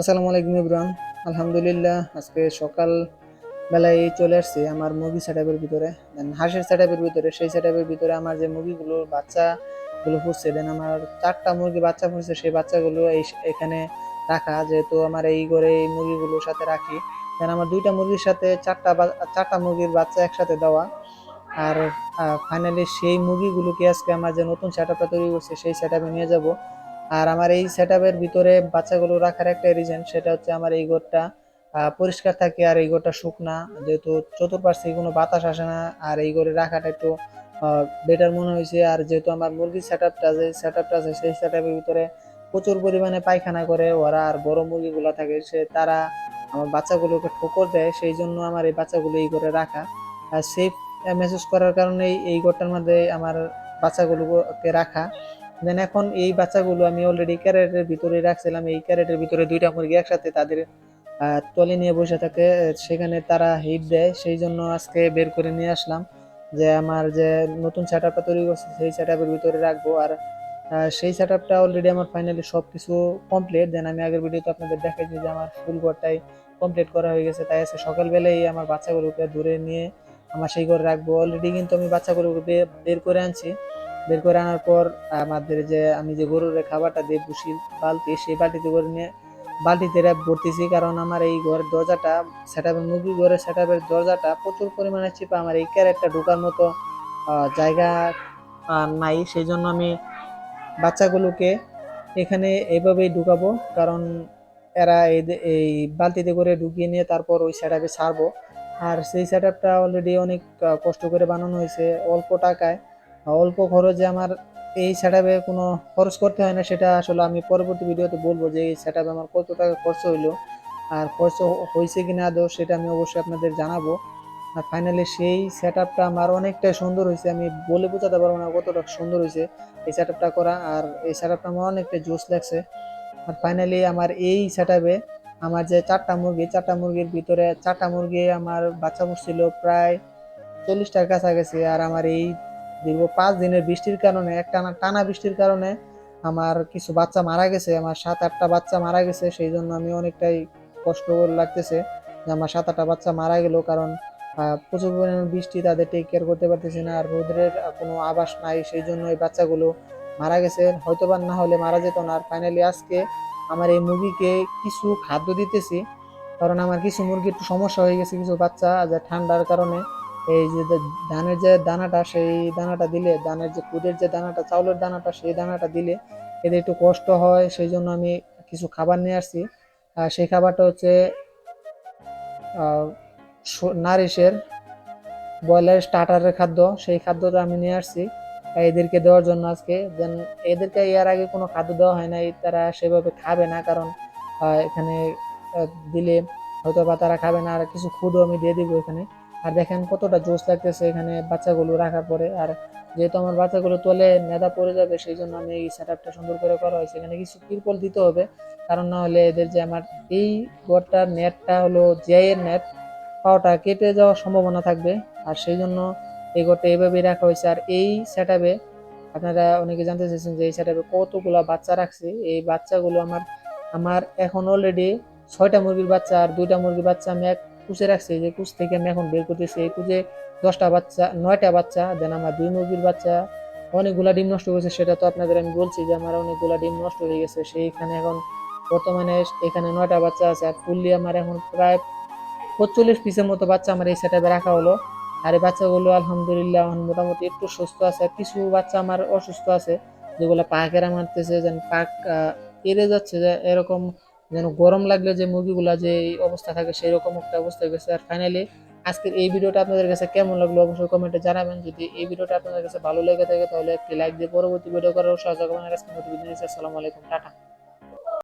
আসসালামু আলাইকুম ইব্রান। আলহামদুলিল্লাহ, আজকে সকাল বেলায় চলে আসছি আমার মুরগি সেটআপের ভিতরে। দেন হাঁসের সেটআপের ভিতরে, সেই সেটআপের ভিতরে আমার যে মুরগিগুলো, বাচ্চাগুলো ফুটছে দেন আমার চারটা মুরগি বাচ্চা ফুটছে সেই বাচ্চাগুলো এই এখানে রাখা। যেহেতু আমার এই ঘরে এই মুরগিগুলোর সাথে রাখি দেন আমার দুইটা মুরগির সাথে চারটা চারটা মুরগির বাচ্চা একসাথে দেওয়া। আর ফাইনালি সেই মুরগিগুলোকে আজকে আমার যে নতুন সেটআপটা তৈরি করছে, সেই সেটআপে নিয়ে যাব। আর আমার এই সেটআপের ভিতরে বাচ্চাগুলো রাখার একটা রিজন সেটা হচ্ছে আমার এই ঘরটা পরিষ্কার থাকে আর এই ঘরটা শুকনা। যেহেতু চতুর্পাশে কোনো বাতাস আসে না, আর এই ঘরে রাখাটা একটু বেটার মনে হয়েছে। আর যেহেতু আমার মুরগির সেটআপটা যে সেটআপটা আছে, সেই সেটআপের ভিতরে প্রচুর পরিমাণে পায়খানা করে। ওরা আর বড় মুরগিগুলো থাকে, সে তারা আমার বাচ্চাগুলোকে ঠোকর দেয়, সেই জন্য আমার এই বাচ্চাগুলো এই ঘরে রাখা। আর সেফ মেসেজ করার কারণেই এই ঘরটার মধ্যে আমার বাচ্চাগুলোকে রাখা। দেন এখন এই বাচ্চাগুলো আমি অলরেডি ক্যারেটের ভিতরে রাখছিলাম। এই ক্যারেটের ভিতরে দুইটা মুরগি একসাথে তাদের তলে নিয়ে বসে থাকে। সেখানে তারা হিট দেয়। সেই জন্য আজকে বের করে নিয়ে আসলাম যে আমার যে নতুন সেট আপটা তৈরি করছে, সেই সেট আপের ভিতরে রাখব। আর সেই সেট আপটা অলরেডি আমার ফাইনালি সব কিছু কমপ্লিট দেন আমি আগের ভিডিওতে আপনাদের দেখাইছি যে আমার ফুল ঘরটাই কমপ্লিট করা হয়ে গেছে। তাই আজকে সকালবেলায় আমার বাচ্চাগুলোকে দূরে নিয়ে আমার সেই ঘরে রাখব। অলরেডি কিন্তু আমি বাচ্চাগুলোকে বের করে আনছি। বের করে আনার পর, আমাদের যে আমি যে গরুর খাবারটা দিই ভুসির বালতি, সেই বালতিতে করে নিয়ে, বালতিতে ভরতেছি। কারণ আমার এই ঘরের দরজাটা সেটাপের মুরগি ঘরের সেটাপের দরজাটা প্রচুর পরিমাণে চিপা আমার এই ক্যারেটটা ঢোকার মতো জায়গা নাই। সেই জন্য আমি বাচ্চাগুলোকে এখানে এইভাবেই ঢুকাবো। কারণ এরা এই বালতিতে করে ঢুকিয়ে নিয়ে তারপর ওই সেটাপে ছাড়বো। আর সেই সেটআপটা অলরেডি অনেক কষ্ট করে বানানো হয়েছে। অল্প টাকায় অল্প খরচে আমার এই সেটআপে কোনো খরচ করতে হয় না, সেটা আসলে আমি পরবর্তী ভিডিওতে বলব যে এই সেটআপে আমার কত টাকা খরচ হইল আর খরচ হয়েছে কিনা আদৌ সেটা আমি অবশ্যই আপনাদের জানাব। আর ফাইনালি সেই সেটআপটা আমার অনেকটাই সুন্দর হয়েছে, আমি বলে বোঝাতে পারব না কতটা সুন্দর হয়েছে এই সেটআপটা করা, আর এই সেটআপটা আমার অনেকটা জোস লাগছে। আর ফাইনালি আমার এই সেটআপে আমার যে চারটা মুরগি, চারটা মুরগির ভিতরে চারটা মুরগি আমার বাচ্চা বসছিল প্রায় চল্লিশটার কাছাকাছি, আর আমার এই দীর্ঘ পাঁচ দিনের বৃষ্টির কারণে একটা টানা বৃষ্টির কারণে আমার কিছু বাচ্চা মারা গেছে, আমার সাত, আটটা বাচ্চা মারা গেছে সেই জন্য আমি অনেকটাই কষ্ট লাগতেছে যে আমার সাত, আটটা বাচ্চা মারা গেল কারণ প্রচুর পরিমাণে বৃষ্টি তাদের টেক কেয়ার করতে পারতেছি না, আর রোদের কোনো আবাস নাই সেই জন্য এই বাচ্চাগুলো মারা গেছে। হয়তো বা না হলে মারা যেত না। আর ফাইনালি আজকে আমার এই মুরগিকে কিছু খাদ্য দিতেছি, কারণ আমার কিছু মুরগি একটু সমস্যা হয়ে গেছে, কিছু বাচ্চা যে ঠান্ডার কারণে। এই যে ধানের যে দানাটা, সেই দানাটা দিলে, ধানের যে কুদের যে দানাটা, চাউলের দানাটা, সেই দানাটা দিলে এদের একটু কষ্ট হয়, সেই জন্য আমি কিছু খাবার নিয়ে আসছি। আর সেই খাবারটা হচ্ছে নারিশের ব্রয়লার স্টার্টারের খাদ্য। সেই খাদ্যটা আমি নিয়ে আসছি। এদেরকে দেওয়ার জন্য আজকে। দেন এদেরকে এর আগে কোনো খাদ্য দেওয়া হয় নাই, তারা সেভাবে খাবে না, কারণ এখানে দিলে হয়তো বা তারা খাবে না। আর কিছু খুদও আমি দিয়ে দিব এখানে। আর দেখেন কতটা জোশ লাগতেছে এখানে বাচ্চাগুলো রাখার পরে। আর যেহেতু আমার বাচ্চাগুলো তোলে নেদা পড়ে যাবে, সেই জন্য আমি এই সেট আপটা সুন্দর করে করা হয়েছে। এখানে কিছু তিরপল দিতে হবে, কারণ না হলে এদের যে আমার এই ঘরটার নেটটা হলো এর নেট পাওয়াটা কেটে যাওয়ার সম্ভাবনা থাকবে। আর সেই জন্য এই ঘরটা এইভাবেই রাখা হয়েছে। আর এই সেট আপনারা অনেকে জানতে চাইছেন যে এই সেট কতগুলা বাচ্চা রাখছি। এই বাচ্চাগুলো আমার আমার এখন অলরেডি ছয়টা মুরগির বাচ্চা আর দুইটা মুরগির বাচ্চা আমি এক কুচে রাখছি, যে কুচ থেকে আমি এখন বের করতেছি। এই কুচে দশটা বাচ্চা, নয়টা বাচ্চা, দেন আমার দুই মুরগির বাচ্চা। অনেকগুলা ডিম নষ্ট হয়েছে, সেটা তো আপনাদের আমি বলছি যে আমার অনেকগুলা ডিম নষ্ট হয়ে গেছে। সেইখানে এখন বর্তমানে এখানে নয়টা বাচ্চা আছে, আর ফুললি আমার এখন প্রায় পঁচল্লিশ পিসের মতো বাচ্চা আমার এই সেটাপে রাখা হলো। আর এই বাচ্চাগুলো আলহামদুলিল্লাহ এখন মোটামুটি একটু সুস্থ আছে। কিছু বাচ্চা আমার অসুস্থ আছে, যেগুলো পাকেরা মারতেছে যেন পাক এড়ে যাচ্ছে যে এরকম যেন গরম লাগলে যে মুরগিগুলা যে অবস্থা থাকে সেই রকম একটা অবস্থা হয়ে গেছে। আর ফাইনালি আজকের এই ভিডিওটা আপনাদের কাছে কেমন লাগল অবশ্যই কমেন্টে জানাবেন। যদি এই ভিডিওটা আপনাদের কাছে ভালো লেগে থাকে তাহলে একটি লাইক দিয়ে পরবর্তী ভিডিও করার সহযোগ আপনার কাছে আসসালামু আলাইকুম। টাটা।